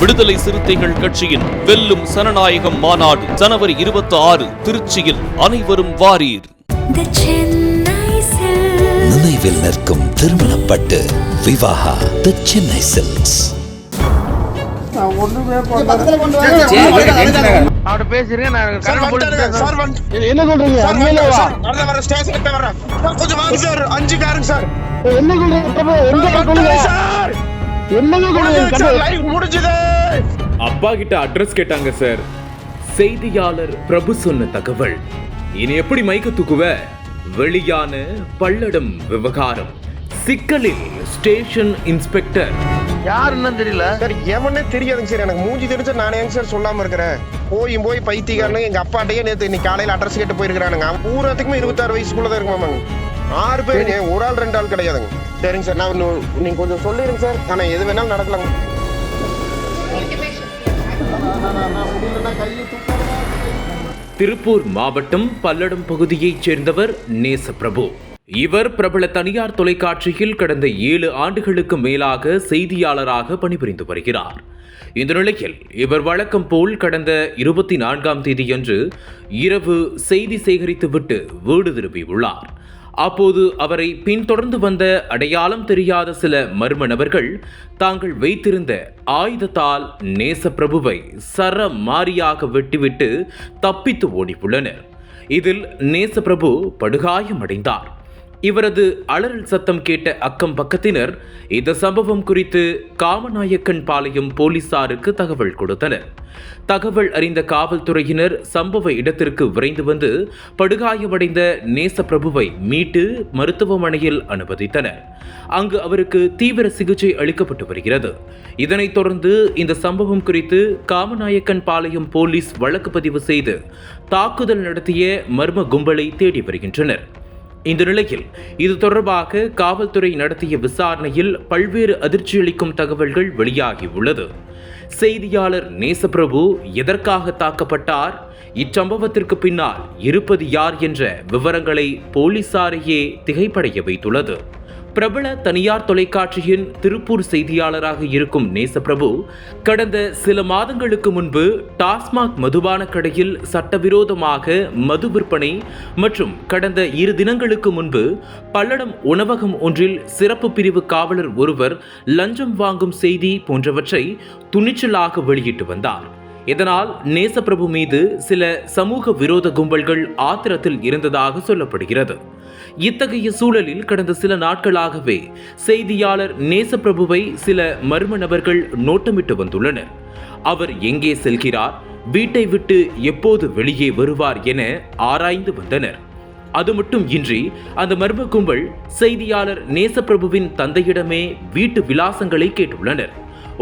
விடுதலை சிறுத்தைகள் கட்சியின் வெல்லும் சனநாயகம் மாநாடு ஜனவரி இருபத்தி ஆறு திருச்சியில் அனைவரும் வாரீர். நினைவில் நிற்கும் திருமணப்பட்டு விவாகா தி சென்னை சில்க்ஸ் சொல்றீங்க? என்ன சொல்றீங்க? அப்பா கிட்ட அட்ரஸ் கேட்டாங்க சார் செய்தியாளர் பிரபு சொன்ன தகவல். இனி எப்படி மைக்க தூக்குவ? வெளியான பல்லடம் விவகாரம். சிக்கலில் ஸ்டேஷன் இன்ஸ்பெக்டர் யாருன்னு தெரியல. சார் எவனே தெரியாதுங்க சார். எனக்கு மூஞ்சி தெரிஞ்சு நானே ஏங்க சார் சொல்லாம இருக்கிறேன். போய் போய் பைத்தியக்காரனு எங்க அப்பாட்டையே நேத்து இன்னைக்கு காலையில அட்ரஸ் கேட்டு போயிருக்கானுங்க அவன் பூராத்துக்குமே இருபத்தாறு வயசுக்குள்ள தான் இருக்குமாமாங்க. ஆறு பேருங்க. ஒரு ஆள் ரெண்டு ஆள் கிடையாதுங்க. சரிங்க சார். நான் நீங்கள் நீங்க கொஞ்சம் சொல்லிடுங்க சார். ஆனா எது வேணாலும் நடக்கலாங்க. திருப்பூர் மாவட்டம் பல்லடம் பகுதியைச் சேர்ந்தவர் நேசப்பிரபு. இவர் பிரபல தனியார் தொலைக்காட்சியில் கடந்த ஏழு ஆண்டுகளுக்கு மேலாக செய்தியாளராக பணிபுரிந்து வருகிறார். இந்த நிலையில் இவர் வழக்கம் போல் கடந்த இருபத்தி நான்காம் தேதியன்று இரவு செய்தி சேகரித்துவிட்டு வீடு திரும்பியுள்ளார். அப்போது அவரை பின்தொடர்ந்து வந்த அடையாளம் தெரியாத சில மர்ம நபர்கள் தாங்கள் வைத்திருந்த ஆயுதத்தால் நேசப்பிரபுவை சர மாரியாக வெட்டிவிட்டு தப்பித்து ஓடியுள்ளனர். இதில் நேசப்பிரபு படுகாயமடைந்தார். இவரது அலறல் சத்தம் கேட்ட அக்கம் பக்கத்தினர் இந்த சம்பவம் குறித்து காமநாயக்கன் பாளையம் போலீசாருக்கு தகவல் கொடுத்தனர். தகவல் அறிந்த காவல்துறையினர் சம்பவ இடத்திற்கு விரைந்து வந்து படுகாயமடைந்த நேசப்பிரபுவை மீட்டு மருத்துவமனையில் அனுமதித்தனர். அங்கு அவருக்கு தீவிர சிகிச்சை அளிக்கப்பட்டு வருகிறது. இதனைத் தொடர்ந்து இந்த சம்பவம் குறித்து காமநாயக்கன் பாளையம் போலீஸ் வழக்கு பதிவு செய்து தாக்குதல் நடத்திய மர்ம கும்பலை தேடி வருகின்றனர். இந்த நிலையில் இது தொடர்பாக காவல்துறை நடத்திய விசாரணையில் பல்வேறு அதிர்ச்சியளிக்கும் தகவல்கள் வெளியாகியுள்ளது செய்தியாளர் நேசப்பிரபு எதற்காக தாக்கப்பட்டார்? இச்சம்பவத்திற்கு பின்னால் இருப்பது யார் என்ற விவரங்களை போலீசாரையே திகைப்படைய வைத்துள்ளது. பிரபல தனியார் தொலைக்காட்சியின் திருப்பூர் செய்தியாளராக இருக்கும் நேசப்பிரபு கடந்த சில மாதங்களுக்கு முன்பு டாஸ்மாக் மதுபான கடையில் சட்டவிரோதமாக மது விற்பனை மற்றும் கடந்த இரு தினங்களுக்கு முன்பு பல்லடம் உணவகம் ஒன்றில் சிறப்பு பிரிவு காவலர் ஒருவர் லஞ்சம் வாங்கும் செய்தி போன்றவற்றை துணிச்சலாக வெளியிட்டு வந்தார். இதனால் நேசப்பிரபு மீது சில சமூக விரோத கும்பல்கள் ஆத்திரத்தில் இருந்ததாக சொல்லப்படுகிறது. இத்தகைய சூழலில் கடந்த சில நாட்களாகவே செய்தியாளர் நேசப்பிரபுவை சில மர்ம நபர்கள் நோட்டமிட்டு வந்துள்ளனர். அவர் எங்கே செல்கிறார்? வீட்டை விட்டு எப்போது வெளியே வருவார் என ஆராய்ந்து வந்தனர். அது மட்டும் இன்றி அந்த மர்ம கும்பல் செய்தியாளர் நேசப்பிரபுவின் தந்தையிடமே வீட்டு விலாசங்களை கேட்டுள்ளனர்.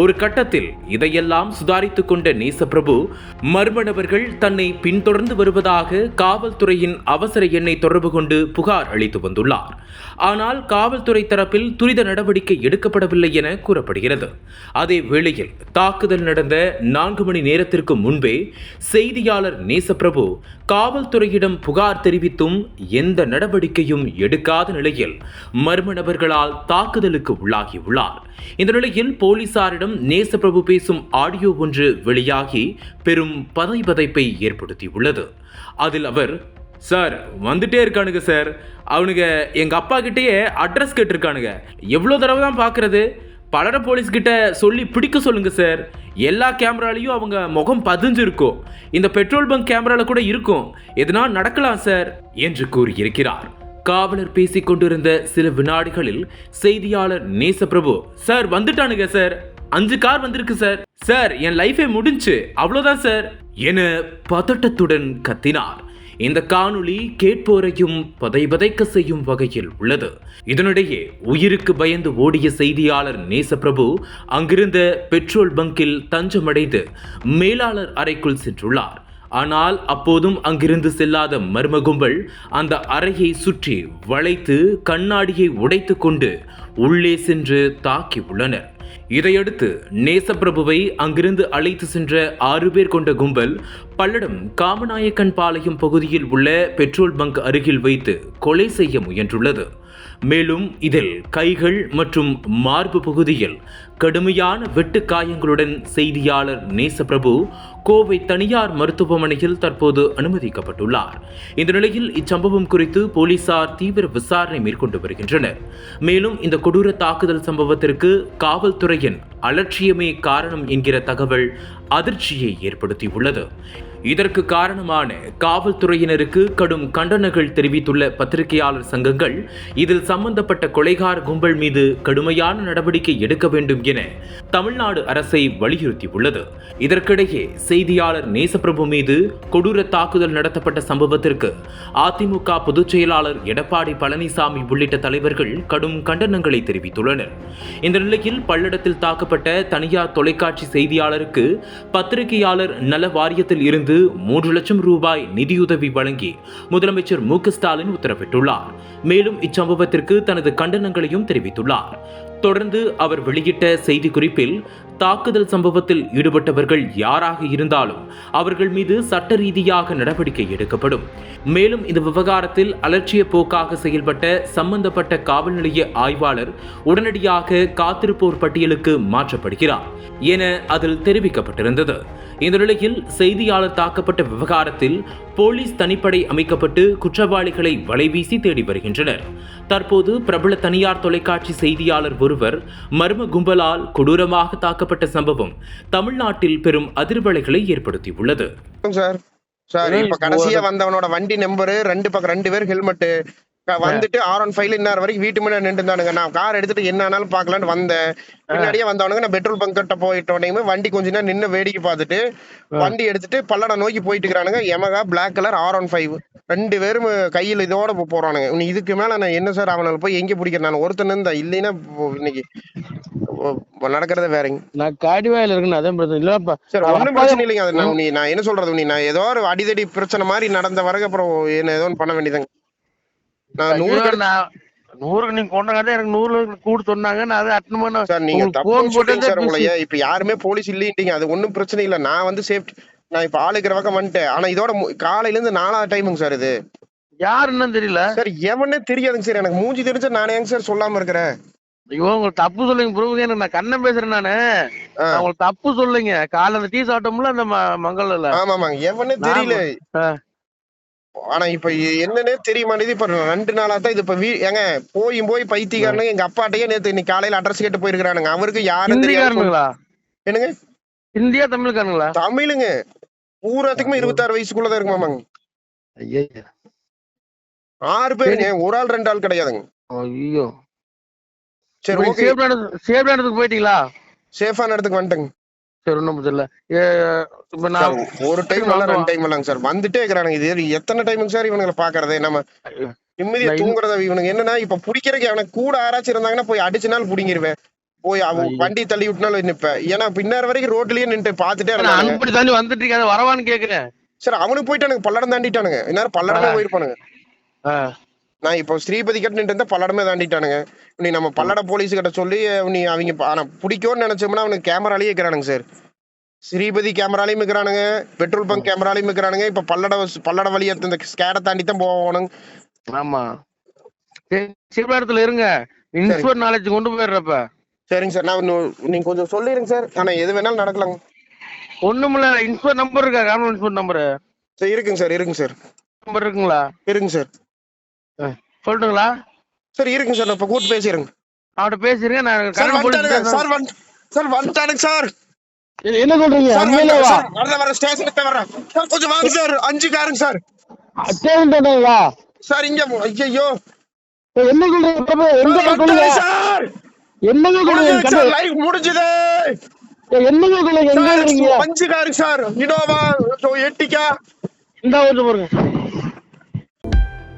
ஒரு கட்டத்தில் இதையெல்லாம் சுதாரித்துக் கொண்ட நேசப்பிரபு மர்மணவர்கள் தன்னை பின்தொடர்ந்து வருவதாக காவல்துறையின் அவசர எண்ணை தொடர்பு கொண்டு புகார் அளித்து வந்துள்ளார். ஆனால் காவல்துறை தரப்பில் துரித நடவடிக்கை எடுக்கப்படவில்லை என கூறப்படுகிறது. அதே வேளையில் தாக்குதல் நடந்த நான்கு மணி நேரத்திற்கு முன்பே செய்தியாளர் நேசப்பிரபு காவல்துறையிடம் புகார் தெரிவித்தும் எந்த நடவடிக்கையும் எடுக்காத நிலையில் மர்ம நபர்களால் தாக்குதலுக்கு உள்ளாகியுள்ளார். இந்த நிலையில் போலீசாரிடம் நேசப்பிரபு பேசும் ஆடியோ ஒன்று வெளியாகி பெரும் பதைபதைப்பை ஏற்படுத்தியுள்ளது. அதில் அவர் சார் வந்துட்டே இருக்கானுங்க சார். அவனுங்க எங்க அப்பா கிட்டேயே அட்ரஸ் கேட்டிருக்கானுங்க. எவ்வளோ தடவை தான் பார்க்கறது பலர போலீஸ் கிட்ட சொல்லி பிடிக்க சொல்லுங்க சார். எல்லா கேமராலையும் அவங்க முகம் பதிஞ்சிருக்கும். இந்த பெட்ரோல் பங்க் கேமரால கூட இருக்கும். எதுனா நடக்கலாம் சார் என்று கூறியிருக்கிறார். காவலர் பேசிக் கொண்டிருந்த சில வினாடிகளில் செய்தியாளர் நேசப்பிரபு சார் வந்துட்டானுங்க சார். அஞ்சு கார் வந்திருக்கு சார். சார் என் லைஃபே முடிஞ்சு. அவ்வளோதான் சார். என பதட்டத்துடன் கத்தினார். இந்த காணொளி கேட்போரையும் பதைபதைக்க செய்யும் வகையில் உள்ளது. இதனிடையே உயிருக்கு பயந்து ஓடிய செய்தியாளர் நேசப்பிரபு அங்கிருந்த பெட்ரோல் பங்கில் தஞ்சமடைந்து மேலாளர் அறைக்குள் சென்றுள்ளார். ஆனால் அப்போதும் அங்கிருந்து செல்லாத மர்ம கும்பல் அந்த அறையை சுற்றி வளைத்து கண்ணாடியை உடைத்து கொண்டு உள்ளே சென்று தாக்கி உள்ளனர். இதையடுத்து நேசப்பிரபுவை அங்கிருந்து அழைத்து சென்ற ஆறு பேர் கொண்ட கும்பல் பல்லடம் காமநாயக்கன் பாளையம் பகுதியில் உள்ள பெட்ரோல் பங்க் அருகில் வைத்து கொலை செய்ய முயன்றுள்ளது. மேலும் இதில் கைகள் மற்றும் மார்பு பகுதியில் கடுமையான வெட்டு காயங்களுடன் செய்தியாளர் நேசப்பிரபு கோவை தனியார் மருத்துவமனையில் தற்போது அனுமதிக்கப்பட்டுள்ளார். இந்த நிலையில் இச்சம்பவம் குறித்து போலீசார் தீவிர விசாரணை மேற்கொண்டு வருகின்றனர். மேலும் இந்த கொடூர தாக்குதல் சம்பவத்திற்கு காவல்துறையின் அலட்சியமே காரணம் என்கிற தகவல் அதிர்ச்சியை ஏற்படுத்தியுள்ளது. இதற்கு காரணமான காவல்துறையினருக்கு கடும் கண்டனங்கள் தெரிவித்துள்ள பத்திரிகையாளர் சங்கங்கள் இதில் சம்பந்தப்பட்ட கொலைகார கும்பல் மீது கடுமையான நடவடிக்கை எடுக்க வேண்டும் என தமிழ்நாடு அரசை வலியுறுத்தியுள்ளது. இதற்கிடையே செய்தியாளர் நேசப்பிரபு மீது கொடூர தாக்குதல் நடத்தப்பட்ட சம்பவத்திற்கு அதிமுக பொதுச் செயலாளர் எடப்பாடி பழனிசாமி உள்ளிட்ட தலைவர்கள் கடும் கண்டனங்களை தெரிவித்துள்ளனர். இந்த நிலையில் பல்லடத்தில் தாக்கப்பட்ட தனியார் தொலைக்காட்சி செய்தியாளருக்கு பத்திரிகையாளர் நல வாரியத்தில் இருந்து மூன்று லட்சம் ரூபாய் நிதியுதவி வழங்கி முதலமைச்சர் மு ஸ்டாலின் உத்தரவிட்டுள்ளார். மேலும் இச்சம்பவத்திற்கு தனது கண்டனங்களையும் தெரிவித்துள்ளார். தொடர்ந்து அவர் வெளியிட்ட செய்திக்குறிப்பில் தாக்குதல் சம்பவத்தில் ஈடுபட்டவர்கள் யாராக இருந்தாலும் அவர்கள் மீது சட்ட ரீதியாக நடவடிக்கை எடுக்கப்படும். மேலும் இந்த விவகாரத்தில் அலட்சிய போக்காக செயல்பட்ட சம்பந்தப்பட்ட காவல் நிலைய ஆய்வாளர் உடனடியாக காத்திருப்போர் பட்டியலுக்கு மாற்றப்படுகிறார் என அதில் தெரிவிக்கப்பட்டிருந்தது. இந்த நிலையில் செய்தியாளர் தாக்கப்பட்ட விவகாரத்தில் போலீஸ் தனிப்படை அமைக்கப்பட்டு குற்றவாளிகளை வலைவீசி தேடி வருகின்றனர். தற்போது பிரபல தனியார் தொலைக்காட்சி செய்தியாளர் ஒருவர் மர்ம கும்பலால் கொடூரமாக தாக்கப்பட்ட சம்பவம் தமிழ்நாட்டில் பெரும் அதிர்வலைகளை ஏற்படுத்தியுள்ளது. சார் சார் இப்ப கடைசியா வந்தவனோட வண்டி நம்பரு ரெண்டு பக்கம் ரெண்டு பேர் ஹெல்மெட் வந்துட்டு ஆர் ஒன் ஃபைவ்ல இன்னார் வரைக்கும் வீட்டு முன்னாடி நின்று இருந்தானுங்க நான் கார் எடுத்துட்டு என்ன ஆனாலும் பாக்கலாம்னு வந்தேன். பின்னாடியே வந்தவனுங்க நான் பெட்ரோல் பங்க் கிட்ட போயிட்டோனையுமே வண்டி கொஞ்ச நேரம் நின்று வேடிக்கை பார்த்துட்டு வண்டி எடுத்துட்டு பல்லடம் நோக்கி போயிட்டு இருக்கிறானுங்க. Yamaha black colour R one five ரெண்டு பேரும் கையில் இதோட போறானுங்க. இனி இதுக்கு மேல நான் என்ன சார் அவனால போய் எங்க பிடிக்கிறேன்? நான் ஒருத்தன் இருந்தா இல்லைன்னா இன்னைக்கு நடக்கிறதே வேறங்க. நான் காடிவாயில இருக்குன்னு அதான் பிரச்சனை. இல்லப்பா சரி ஒண்ணும் பிரச்சனை இல்லைங்க. அது நான் நீ நான் என்ன சொல்றது நீ நான் ஏதோ ஒரு அடிதடி பிரச்சனை மாதிரி நடந்த வரைக்கும் அப்புறம் என்ன ஏதோ பண்ண வேண்டியதுங்க. நான் நூறு நான் நூறுக்கு நீங்க கொண்டாங்க எனக்கு நூறு கூட சொன்னாங்க. நான் அதை அட்டன் பண்ண சார் நீங்க தப்பு ஏன் இப்ப யாருமே போலீஸ் இல்லைன்றீங்க அது ஒண்ணும் பிரச்சனை இல்ல. நான் வந்து சேஃப்டி நான் இப்ப ஆளுக்கிற பக்கம் வந்துட்டேன் ஆனா இதோட காலையில இருந்து நாலாவது டைமுங்க சார் இது. யாருன்னு தெரியல. சார் எவனே தெரியாதுங்க சார். எனக்கு மூஞ்சி தெரிஞ்சா நானே ஏங்க சார் சொல்லாம இருக்கிறேன்? ஐயோ உங்களுக்கு தப்பு சொல்லுங்க ப்ரூவ் எனக்கு நான் கண்ணன் பேசுறேன் நானு. உங்களுக்கு தப்பு சொல்லுங்க. காலைல அந்த டீ சாப்பிட்டோம்ல அந்த மங்கல்ல ஆமா ஆமாங்க எவனே தெரியல. ஆனா இப்ப என்னன்னே தெரிய மாட்டேது இப்ப ரெண்டு நாளா தான் இது இப்ப வீ ஏங்க போய் போய் பைத்தியக்காரனுங்க எங்க அப்பாட்டையே நேத்து இன்னைக்கு காலையில அட்ரஸ் கேட்டு போயிருக்கானுங்க அவருக்கு யாரும் தெரியாது. ஹிந்திக்காரனுங்களா என்னங்க? இந்தியா தமிழ்காரனுங்களா தமிழுங்க. பூராத்துக்குமே இருபத்தாறு வயசுக்குள்ளதான் இருக்கு மாமாங்க ஐயா ஆறு பேருங்க. ஒரு ஆள் ரெண்டு ஆள் கிடையாதுங்க. ஐயோ. சரி ஓகே. சேஃப் சேஃப் இடத்துக்கு போயிட்டீங்களா? சேஃபான இடத்துக்கு வந்துட்டேங்க. சரி இப்ப நான் ஒரு டைம் இல்ல ரெண்டு டைம் இல்லைங்க சார். வந்துட்டே இருக்கிறானுங்க. இது எத்தனை டைமுங்க சார் இவனுங்களை பாக்குறது நம்ம நிம்மதியா தூங்குறத இவனுங்க என்னன்னா இப்ப பிடிக்கிறதுக்கு அவனுக்கு கூட யாராச்சும் இருந்தாங்கன்னா போய் அடிச்சு நாள் பிடிங்கிருவேன். போய் அவன். வண்டி தள்ளி விட்டுனாலும் நிப்பேன். ஏன்னா பின்னார் வரைக்கும் ரோட்லயே நின்று பாத்துட்டே அனுப்பி தாண்டி வந்துட்டு இருக்கேன் வரவான்னு கேக்குறேன். சார் அவனுக்கு போயிட்டானுங்க. பல்லடம் தாண்டிட்டானுங்க. இந்நேரம் பல்லடமே. போயிருப்பானுங்க. ஆ. நான் இப்போ ஸ்ரீபதி கிட்ட இருந்தா பல்லடமே தாண்டிட்டானுங்க. நீ நம்ம பல்லட போலீஸ் கிட்ட சொல்லி நீ அவங்க ப- ஆனா பிடிக்கும்னு நினைச்சோம்னா அவனுக்கு கேமராலேயே இருக்கிறானுங்க சார். ஸ்ரீபதி கேமராலையும் இருக்கிறானுங்க பெட்ரோல் பங்க் கேமராலையும் இருக்கிறானுங்க இப்ப பல்லட பல்லட வழியா இந்த ஸ்கேடை தாண்டி தான் போகணுங்க ஆமா இடத்துல இருங்க. இன்ஸ்போர்ட் நாலேஜ் கொண்டு போயிடுறப்ப. சரிங்க சார். நான் நீங்க கொஞ்சம் சொல்லிடுங்க சார். ஆனா எது வேணாலும் நடக்கலாங்க. ஒண்ணுமில்ல இன்ஸ்போர்ட் நம்பர் இருக்கா? கார்மெண்ட் இன்ஸ்போர்ட் நம்பர் சரி இருக்குங்க சார். இருக்குங்க சார். நம்பர் இருக்குங்களா? இருக்குங்க சார். சொல்லட்டுங்களா? சார் இருக்குங்க சார் நான் இப்ப கூட்டு பேசிடுங்க அவட்ட பேசிருங்க நான் சார் சார் வந்து சார் வந்துட்டானுங்க சார். என்ன சொல்றீங்க? சார் வர வர ஸ்டேஷனுக்கு வரேன் சார் கொஞ்சம் வாங்க சார். அஞ்சு காருங்க சார். ஸ்டேஷன் பண்ணீங்களா சார் இங்க ஐயோ என்ன சொல்றீங்க? எங்க சொல்லுங்க சார் என்னங்க சொல்றீங்க? முடிஞ்சது சார் லைவ் முடிஞ்சது. என்னங்க சொல்றீங்க? எங்க இருக்கீங்க அஞ்சு காருங்க சார். இனோவா எட்டிக்கா இந்த வந்து பாருங்க